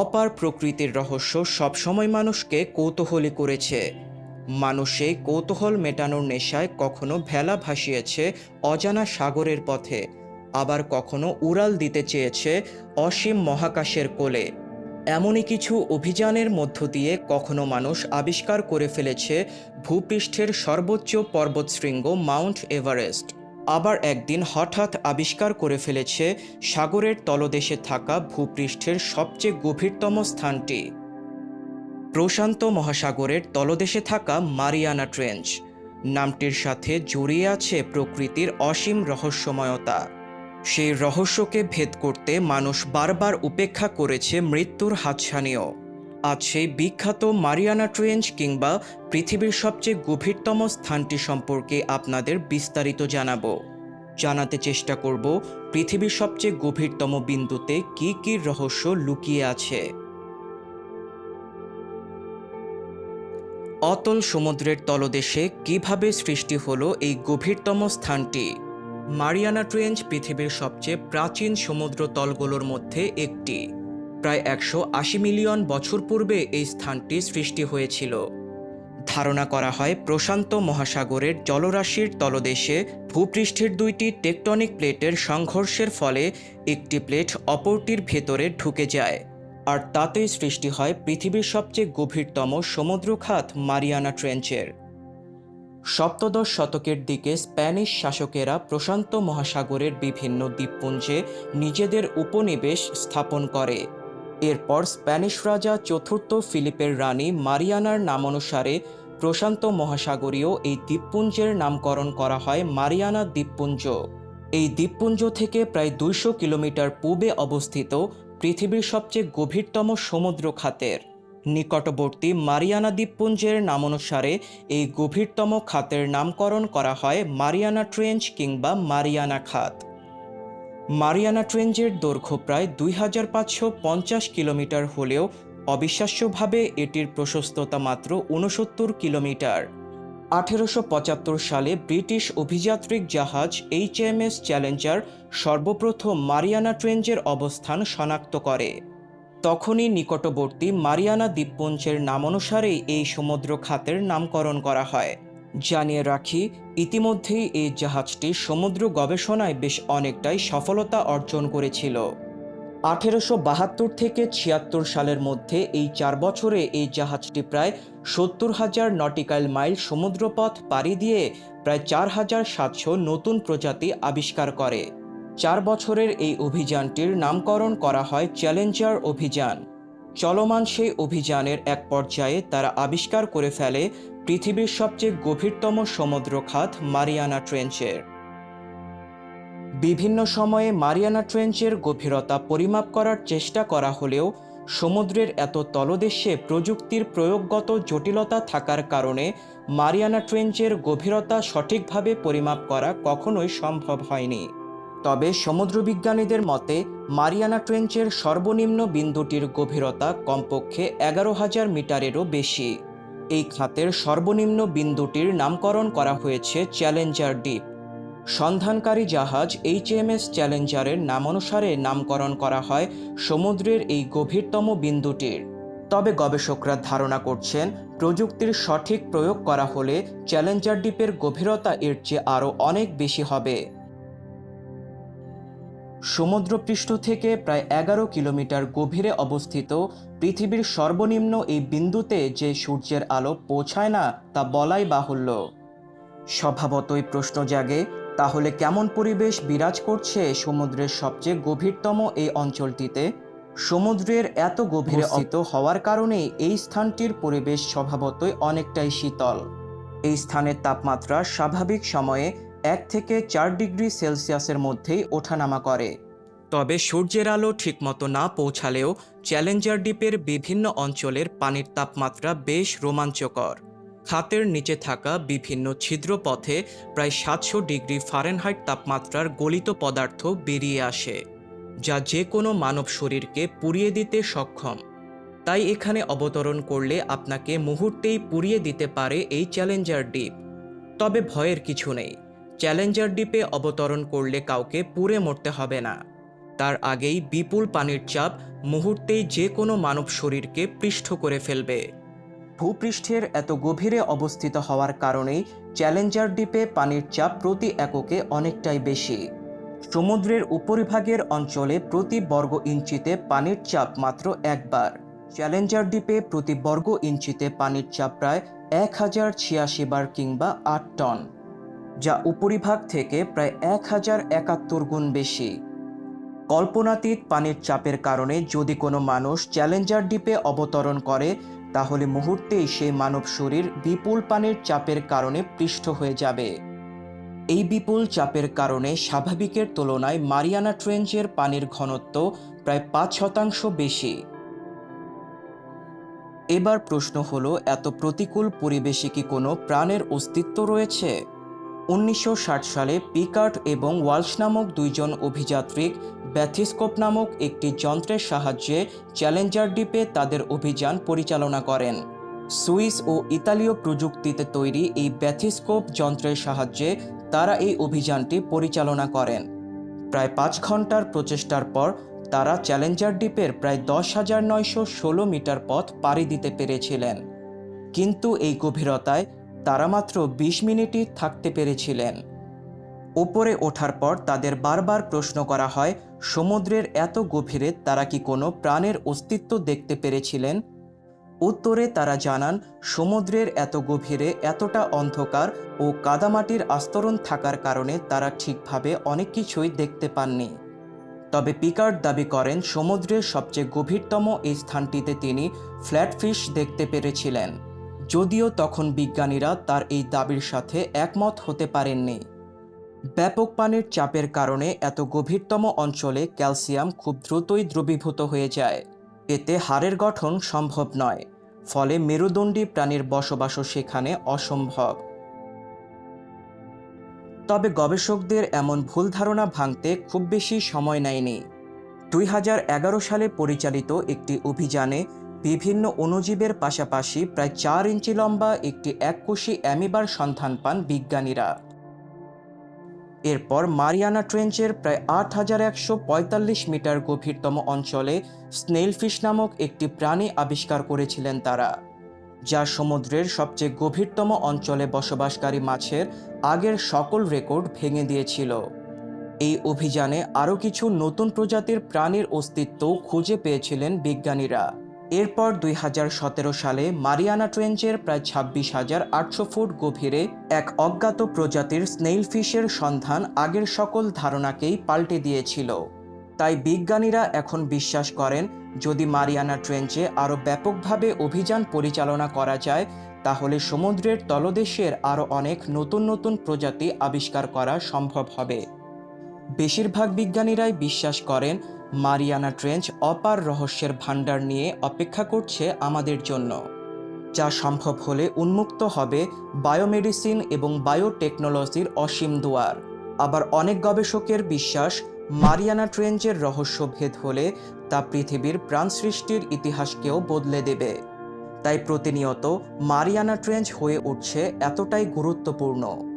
অপার প্রকৃতির রহস্য সবসময় মানুষকে কৌতূহলী করেছে। মানুষে কৌতূহল মেটানোর নেশায় কখনো ভেলা ভাসিয়েছে অজানা সাগরের পথে, আবার কখনো উড়াল দিতে চেয়েছে অসীম মহাকাশের কোলে। এমনই কিছু অভিযানের মধ্য দিয়ে কখনো মানুষ আবিষ্কার করে ফেলেছে ভূপৃষ্ঠের সর্বোচ্চ পর্বতশৃঙ্গ মাউন্ট এভারেস্ট। আবার একদিন হঠাৎ আবিষ্কার করে ফেলেছে সাগরের তলদেশে থাকা ভূপৃষ্ঠের সবচেয়ে গভীরতম স্থানটি। প্রশান্ত মহাসাগরের তলদেশে থাকা মারিয়ানা ট্রেঞ্চ। নামটির সাথে জড়িয়ে আছে প্রকৃতির অসীম রহস্যময়তা। সেই রহস্যকে ভেদ করতে মানুষ বারবার উপেক্ষা করেছে মৃত্যুর হাতছানিও। আজ সেই বিখ্যাত মারিয়ানা ট্রেঞ্চ কিংবা পৃথিবীর সবচেয়ে গভীরতম স্থানটি সম্পর্কে আপনাদের বিস্তারিত জানাব। জানাতে চেষ্টা করব পৃথিবীর সবচেয়ে গভীরতম বিন্দুতে কী কী রহস্য লুকিয়ে আছে। অতল সমুদ্রের তলদেশে কীভাবে সৃষ্টি হলো এই গভীরতম স্থানটি? মারিয়ানা ট্রেঞ্চ পৃথিবীর সবচেয়ে প্রাচীন সমুদ্র তলগুলোর মধ্যে একটি। প্রায় একশো আশি মিলিয়ন বছর পূর্বে এই স্থানটি সৃষ্টি হয়েছিল। ধারণা করা হয় প্রশান্ত মহাসাগরের জলরাশির তলদেশে ভূপৃষ্ঠের দুইটি টেকটনিক প্লেটের সংঘর্ষের ফলে একটি প্লেট অপরটির ভেতরে ঢুকে যায়। আর তাতেই সৃষ্টি হয় পৃথিবীর সবচেয়ে গভীরতম সমুদ্র খাত মারিয়ানা ট্রেঞ্চের। সপ্তদশ শতকের দিকে স্প্যানিশ শাসকেরা প্রশান্ত মহাসাগরের বিভিন্ন দ্বীপপুঞ্জে নিজেদের উপনিবেশ স্থাপন করে। এরপর স্প্যানিশ রাজা চতুর্থ ফিলিপের রানী মারিয়ানার নামানুসারে প্রশান্ত মহাসাগরীয় এই দ্বীপপুঞ্জের নামকরণ করা হয় মারিয়ানা দ্বীপপুঞ্জ। এই দ্বীপপুঞ্জ থেকে প্রায় দুইশো কিলোমিটার পূবে অবস্থিত পৃথিবীর সবচেয়ে গভীরতম সমুদ্র খাতের। নিকটবর্তী মারিয়ানা দ্বীপপুঞ্জের নামানুসারে এই গভীরতম খাতের নামকরণ করা হয় মারিয়ানা ট্রেঞ্চ কিংবা মারিয়ানা খাত। মারিয়ানা ট্রেঞ্জের দৈর্ঘ্য প্রায় দুই হাজার পাঁচশো পঞ্চাশ কিলোমিটার হলেও অবিশ্বাস্যভাবে এটির প্রশস্ততা মাত্র উনসত্তর কিলোমিটার। আঠেরোশো পঁচাত্তর সালে ব্রিটিশ অভিযাত্রিক জাহাজ এইচএমএস চ্যালেঞ্জার সর্বপ্রথম মারিয়ানা ট্রেঞ্জের অবস্থান শনাক্ত করে। তখনই নিকটবর্তী মারিয়ানা দ্বীপপুঞ্জের নামানুসারেই এই সমুদ্র খাতের নামকরণ করা হয়। জানিয়ে রাখি, ইতিমধ্যেই এই জাহাজটি সমুদ্র গবেষণায় বেশ অনেকটাই সফলতা অর্জন করেছিল। আঠেরোশো বাহাত্তর থেকে ছিয়াত্তর সালের মধ্যে এই চার বছরে এই জাহাজটি প্রায় সত্তর হাজার নটিক্যাল মাইল সমুদ্রপথ পাড়ি দিয়ে প্রায় চার হাজার সাতশো নতুন প্রজাতি আবিষ্কার করে। চার বছরের এই অভিযানটির নামকরণ করা হয় চ্যালেঞ্জার অভিযান। চলমান সেই অভিযানের এক পর্যায়ে তারা আবিষ্কার করে ফেলে পৃথিবীর সবচেয়ে গভীরতম সমুদ্র খাত মারিয়ানা ট্রেঞ্চের। বিভিন্ন সময়ে মারিয়ানা ট্রেঞ্চের গভীরতা পরিমাপ করার চেষ্টা করা হলেও সমুদ্রের এত তলদেশে প্রযুক্তির প্রয়োগগত জটিলতা থাকার কারণে মারিয়ানা ট্রেঞ্চের গভীরতা সঠিকভাবে পরিমাপ করা কখনোই সম্ভব হয়নি। তবে সমুদ্রবিজ্ঞানীদের মতে, মারিয়ানা ট্রেঞ্চের সর্বনিম্ন বিন্দুটির গভীরতা কমপক্ষে এগারো হাজার মিটারেরও বেশি। এই খাতের সর্বনিম্ন বিন্দুটির নামকরণ করা হয়েছে চ্যালেঞ্জার দ্বীপ। সন্ধানকারী জাহাজ এইচএমএস চ্যালেঞ্জারের নাম অনুসারে নামকরণ করা হয় সমুদ্রের এই গভীরতম বিন্দুটির। তবে গবেষকরা ধারণা করছেন, প্রযুক্তির সঠিক প্রয়োগ করা হলে চ্যালেঞ্জার দ্বীপের গভীরতা এর চেয়ে আরও অনেক বেশি হবে। সমুদ্রপৃষ্ঠ থেকে প্রায় এগারো কিলোমিটার গভীরে অবস্থিত পৃথিবীর সর্বনিম্ন এই বিন্দুতে যে সূর্যের আলো পৌঁছায় না তা বলাই বাহুল্য। স্বভাবতই প্রশ্ন জাগে তাহলে কেমন পরিবেশ বিরাজ করছে সমুদ্রের সবচেয়ে গভীরতম এই অঞ্চলটিতে? সমুদ্রের এত গভীরে অবস্থিত হওয়ার কারণে এই স্থানটির পরিবেশ স্বভাবতই অনেকটাই শীতল। এই স্থানের তাপমাত্রা স্বাভাবিক সময়ে এক থেকে চার ডিগ্রি সেলসিয়াসের মধ্যেই ওঠানামা করে। তবে সূর্যের আলো ঠিকমতো না পৌঁছালেও চ্যালেঞ্জার দ্বীপের বিভিন্ন অঞ্চলের পানির তাপমাত্রা বেশ রোমাঞ্চকর। খাতের নিচে থাকা বিভিন্ন ছিদ্রপথে প্রায় সাতশো ডিগ্রি ফারেনহাইট তাপমাত্রার গলিত পদার্থ বেরিয়ে আসে, যা যে কোনো মানব শরীরকে পুড়িয়ে দিতে সক্ষম। তাই এখানে অবতরণ করলে আপনাকে মুহূর্তেই পুড়িয়ে দিতে পারে এই চ্যালেঞ্জার দ্বীপ। তবে ভয়ের কিছু নেই। চ্যালেঞ্জার দ্বীপে অবতরণ করলে কাউকে পুড়ে মরতে হবে না। তার আগেই বিপুল পানির চাপ মুহূর্তেই যে কোনো মানব শরীরকে পৃষ্ঠ করে ফেলবে। ভূপৃষ্ঠের এত গভীরে অবস্থিত হওয়ার কারণেই চ্যালেঞ্জার দ্বীপে পানির চাপ প্রতি এককে অনেকটাই বেশি। সমুদ্রের উপরিভাগের অঞ্চলে প্রতি বর্গ ইঞ্চিতে পানির চাপ মাত্র একবার। চ্যালেঞ্জার দ্বীপে প্রতি বর্গ ইঞ্চিতে পানির চাপ প্রায় এক হাজার ছিয়াশি বার কিংবা আট টন। যা উপরিভাগ থেকে প্রায় এক হাজার একাত্তর গুণ বেশি। কল্পনাতীত পানির চাপের কারণে যদি কোনো মানুষ চ্যালেঞ্জার দ্বীপে অবতরণ করে, তাহলে মুহূর্তেই সেই মানব শরীর বিপুল পানির চাপের কারণে পৃষ্ঠ হয়ে যাবে। এই বিপুল চাপের কারণে স্বাভাবিকের তুলনায় মারিয়ানা ট্রেঞ্চের পানির ঘনত্ব প্রায় পাঁচ শতাংশ বেশি। এবার প্রশ্ন হলো, এত প্রতিকূল পরিবেশে কি কোনো প্রাণের অস্তিত্ব রয়েছে? উনিশশো ষাট সালে পিকার্ট এবং ওয়ালস নামক দুইজন অভিযাত্রিক ব্যাথিস্কোপ নামক একটি যন্ত্রের সাহায্যে চ্যালেঞ্জার দ্বীপে তাদের অভিযান পরিচালনা করেন। সুইস ও ইতালীয় প্রযুক্তিতে তৈরি এই ব্যাথিস্কোপ যন্ত্রের সাহায্যে তারা এই অভিযানটি পরিচালনা করেন। প্রায় পাঁচ ঘণ্টার প্রচেষ্টার পর তারা চ্যালেঞ্জার দ্বীপের প্রায় দশ হাজার নয়শো ষোলো মিটার পথ পাড়ি দিতে পেরেছিলেন। কিন্তু এই গভীরতায় তারা মাত্র বিশ মিনিটই থাকতে পেরেছিলেন। ওপরে ওঠার পর তাদের বারবার প্রশ্ন করা হয়, সমুদ্রের এত গভীরে তারা কি কোনো প্রাণের অস্তিত্ব দেখতে পেরেছিলেন? উত্তরে তারা জানান, সমুদ্রের এত গভীরে এতটা অন্ধকার ও কাদামাটির আস্তরণ থাকার কারণে তারা ঠিকভাবে অনেক কিছুই দেখতে পাননি। তবে পিকার্ড দাবি করেন, সমুদ্রের সবচেয়ে গভীরতম এই স্থানটিতে তিনি ফ্ল্যাটফিশ দেখতে পেরেছিলেন। যদিও তখন বিজ্ঞানীরা তার এই দাবির সাথে একমত হতে পারেননি। ব্যাপক পানির চাপের কারণে এত গভীরতম অঞ্চলে ক্যালসিয়াম খুব দ্রুতই দ্রবীভূত হয়ে যায়। এতে হাড়ের গঠন সম্ভব নয়, ফলে মেরুদণ্ডী প্রাণীর বসবাসও সেখানে অসম্ভব। তবে গবেষকদের এমন ভুল ধারণা ভাঙতে খুব বেশি সময় নেয়নি। দুই হাজার এগারো সালে পরিচালিত একটি অভিযানে বিভিন্ন অণুজীবের পাশাপাশি প্রায় চার ইঞ্চি লম্বা একটি এককোষী অ্যামিবার সন্ধান পান বিজ্ঞানীরা। এরপর মারিয়ানা ট্রেঞ্চের প্রায় আট হাজার একশো পঁয়তাল্লিশ মিটার গভীরতম অঞ্চলে স্নেলফিশ নামক একটি প্রাণী আবিষ্কার করেছিলেন তারা, যা সমুদ্রের সবচেয়ে গভীরতম অঞ্চলে বসবাসকারী মাছের আগের সকল রেকর্ড ভেঙে দিয়েছিল। এই অভিযানে আরও কিছু নতুন প্রজাতির প্রাণীর অস্তিত্ব খুঁজে পেয়েছিলেন বিজ্ঞানীরা। এরপর দুই হাজার সতেরো সালে মারিয়ানা ট্রেঞ্চের প্রায় ছাব্বিশ হাজার আটশো ফুট গভীরে এক অজ্ঞাত প্রজাতির স্নেইলফিশের সন্ধান আগের সকল ধারণাকেই পাল্টে দিয়েছিল। তাই বিজ্ঞানীরা এখন বিশ্বাস করেন, যদি মারিয়ানা ট্রেঞ্চে আরও ব্যাপকভাবে অভিযান পরিচালনা করা যায়, তাহলে সমুদ্রের তলদেশের আরও অনেক নতুন নতুন প্রজাতি আবিষ্কার করা সম্ভব হবে। বেশিরভাগ বিজ্ঞানীরাই বিশ্বাস করেন মারিয়ানা ট্রেঞ্চ অপার রহস্যের ভাণ্ডার নিয়ে অপেক্ষা করছে আমাদের জন্য, যা সম্ভব হলে উন্মুক্ত হবে বায়োমেডিসিন এবং বায়োটেকনোলজির অসীম দুয়ার। আবার অনেক গবেষকের বিশ্বাস, মারিয়ানা ট্রেঞ্চের রহস্য ভেদ হলে তা পৃথিবীর প্রাণ সৃষ্টির ইতিহাসকেও বদলে দেবে। তাই প্রতিনিয়ত মারিয়ানা ট্রেঞ্চ হয়ে উঠছে এতটাই গুরুত্বপূর্ণ।